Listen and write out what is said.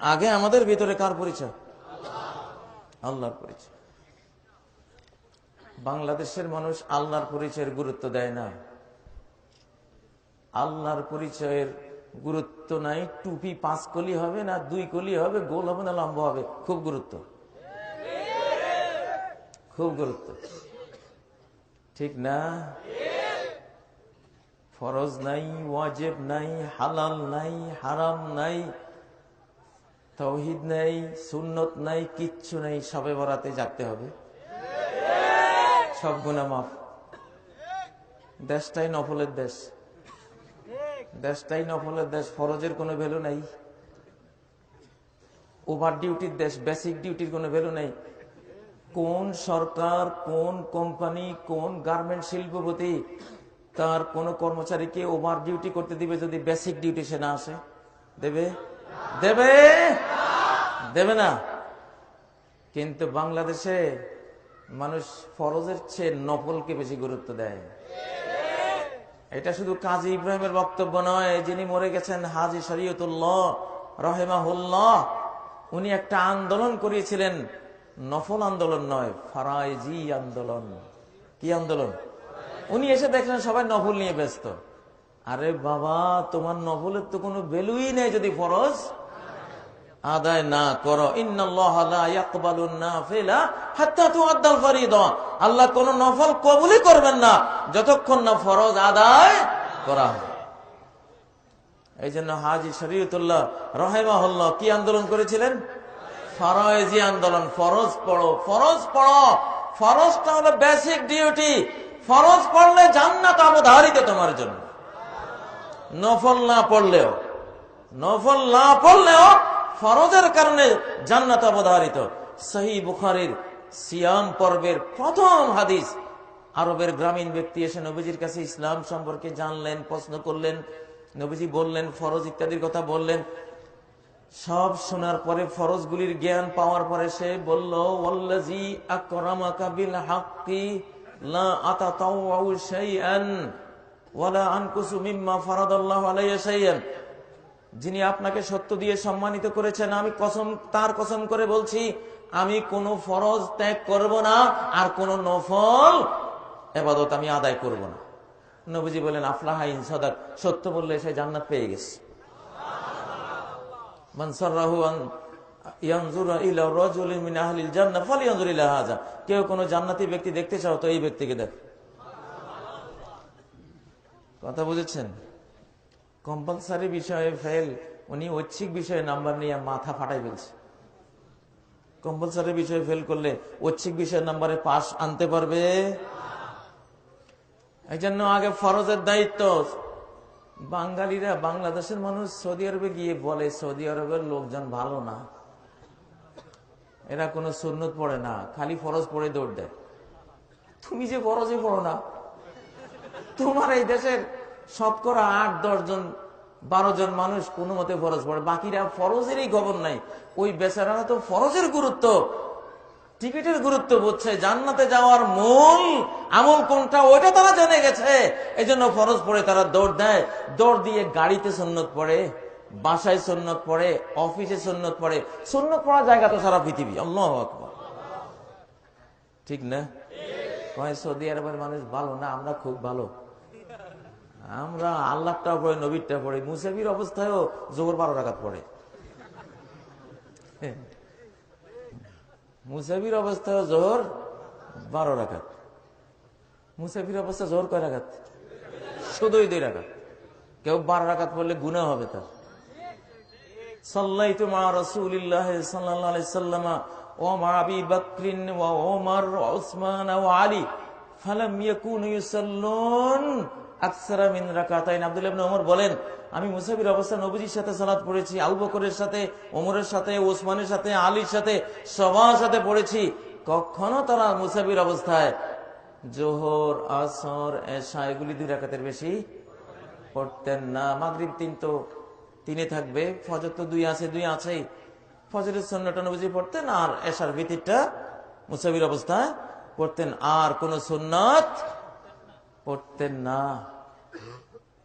আগে আমাদের ভিতরে কার পরিচয়? আল্লাহর পরিচয়। বাংলাদেশের মানুষ আল্লাহর পরিচয়ের গুরুত্ব দেয় না। আল্লাহর পরিচয়ের গুরুত্ব নাই, টুপি পাঁচ কলি হবে না দুই কলি হবে, গোল হবে না লম্বা হবে, খুব গুরুত্ব। খুব গুরুত্ব। ঠিক না? ফরজ নাই, ওয়াজেব নাই, হালাল নাই, হারাম নাই তৌহিদ নেই, সুন্নত নাই, কিচ্ছু নাই, সবে বরাতে জাগতে হবে। সব গুণা মাফ। দেশটাই নফলের দেশ। দেশটাই নফলের দেশ, ফরজের কোনো ভ্যালু নেই। ওভার ডিউটির দেশ, বেসিক ডিউটির কোনো ভ্যালু নেই। কোন সরকার, কোন কোম্পানি, কোন গার্মেন্ট শিল্পপতি, তার কোন কর্মচারীকে ওভার ডিউটি করতে দিবে যদি বেসিক ডিউটি সে না আসে? দেবে? দেবে? দেবে না। কিন্তু বাংলাদেশে মানুষ ফরজের চেয়ে নফলকে বেশি গুরুত্ব দেয়। এটা শুধু কাজী ইব্রাহিমের বক্তব্য নয়, যিনি মরে গেছেন হাজি শরীয়তুল্লাহ রহেমাহুল্লাহ, উনি একটা আন্দোলন করিয়েছিলেন। নফল আন্দোলন নয়, ফারাইজি আন্দোলন। কি আন্দোলন? উনি এসে দেখলেন সবাই নফল নিয়ে ব্যস্ত। আরে বাবা, তোমার নফলের তো কোনো ভ্যালুই নেই যদি ফরজ। আদায় না করো। আল্লাহ কোন নফল কবুলই করবেন না যতক্ষণ না ফরজ আদায় করা হয়। এই জন্য হাজি শরীয়তুল্লাহ রহেমাহুল্লাহ কি আন্দোলন করেছিলেন? ফরজি আন্দোলন। ফরজ পড়ো ফরজ পড়ো। ফরজটা হলো বেসিক ডিউটি ফরজ পড়লে জান্নাত অবধারিত তোমার জন্য। নফল না পড়লেও, নফল না পড়লেও ফরজের কারণে জান্নাত অবধারিত। সহি বুখারির সিয়াম পর্বের প্রথম হাদিস। আরবের গ্রামীণ ব্যক্তি এসে নবীজির কাছে ইসলাম সম্পর্কে জানলেন, প্রশ্ন করলেন, নবীজি বললেন, ফরজ ইত্যাদির কথা বললেন। সব শোনার পরে ফরজগুলির জ্ঞান পাওয়ার পরে সে বলল ওয়াল্লাজি যিনি আপনাকে সত্য দিয়ে সম্মানিত করেছেন, আমি কসম, তার কসম করে বলছি, আমি কোন ফরজ ত্যাগ করব না, আর কোন নফল এবাদত আমি আদায় করব না। নবীজি বলেন আফলাহা ইনসাদাক সত্য বললে সে জান্নাত পেয়ে গেছে। কেউ কোন ব্যক্তি দেখতে চাও তো এই ব্যক্তিকে দেখ। কথা বুঝেছেন? কম্পালসারি বিষয়ে ফেল উনি ঐচ্ছিক বিষয়ে নাম্বার নিয়ে মাথা ফাটাই ফেলছে। কম্পালসারি বিষয়ে ফেল করলে ঐচ্ছিক বিষয়ের নাম্বারে পাস আনতে পারবে? এই জন্য আগে ফরজের দায়িত্ব। বাঙালিরা, বাংলাদেশের মানুষ সৌদি আরবে গিয়ে বলে, সৌদি আরবের লোকজন ভালো না। এরা কোনো সুন্নত পড়ে না, খালি ফরজ পড়ে দৌড় দেয়। তুমি যে ফরজে পড়ো না, তোমার এই দেশের শতকরা আট, দশ জন, বারো জন মানুষ কোনো মতে ফরজ পড়ে। বাকিরা ফরজেরই খবর নাই। ওই বেচারারা তো ফরজের গুরুত্ব। টিকিটের গুরুত্ব বুঝছে। জান্নাতে যাওয়ার মূল আমল কোনটা, ওইটা তারা জেনে গেছে। এই জন্য ফরজ পড়ে তারা দৌড় দেয়। দৌড় দিয়ে গাড়িতে সন্ন্যত পড়ে, বাসায় সন্ন্যত পড়ে, অফিসে সন্ন্যত পড়ে। সন্ন্যত পড়ার জায়গা তো সারা পৃথিবী। আল্লাহ আকবর। ঠিক না? সৌদি আরবের মানুষ ভালো না, আমরা খুব ভালো। আমরা আল্লাহটা পড়ে নবীরটা পড়ে মুসাফির অবস্থায়ও জোর বারো রাখাত পড়ে। মুসাফির অবস্থায় জোর বারো রাখাত মুসাফির অবস্থা জোর কয় রাখাত শুধুই দুই রাখাত কেউ বারো রাখাত পড়লে গুণা হবে তার। সাল্লাই তোমা রসুল্লাহ সাল্লাহ ও মা আবি ও ওমর ওসমান ও আলী, ফালাম ইয়াকুন ইউসাল্লুন আকসারা মিন রাকাতাইন। আব্দুল ইবনে ওমর বলেন, আমি মুসাফির অবস্থা নবীজির সাথে সালাত পড়েছি, আবু বকরের সাথে, ওমরের সাথে, ওসমানের সাথে, আলীর সাথে, সবার সাথে পড়েছি। কখনো তারা মুসাফির অবস্থায় জোহর, আসর, এশা, এগুলি দুই রাকাতের বেশি পড়তেন না। মাগরিব তিন তো তিনে থাকবে, ফজর তো দুই আছে, দুই আছেই। ফজরের সন্ন্যটা নবীজি পড়তেন আর এশার ভিতিরটা মুসাফির অবস্থায় পড়তেন। আর কোন সুন্নত পড়তেন না।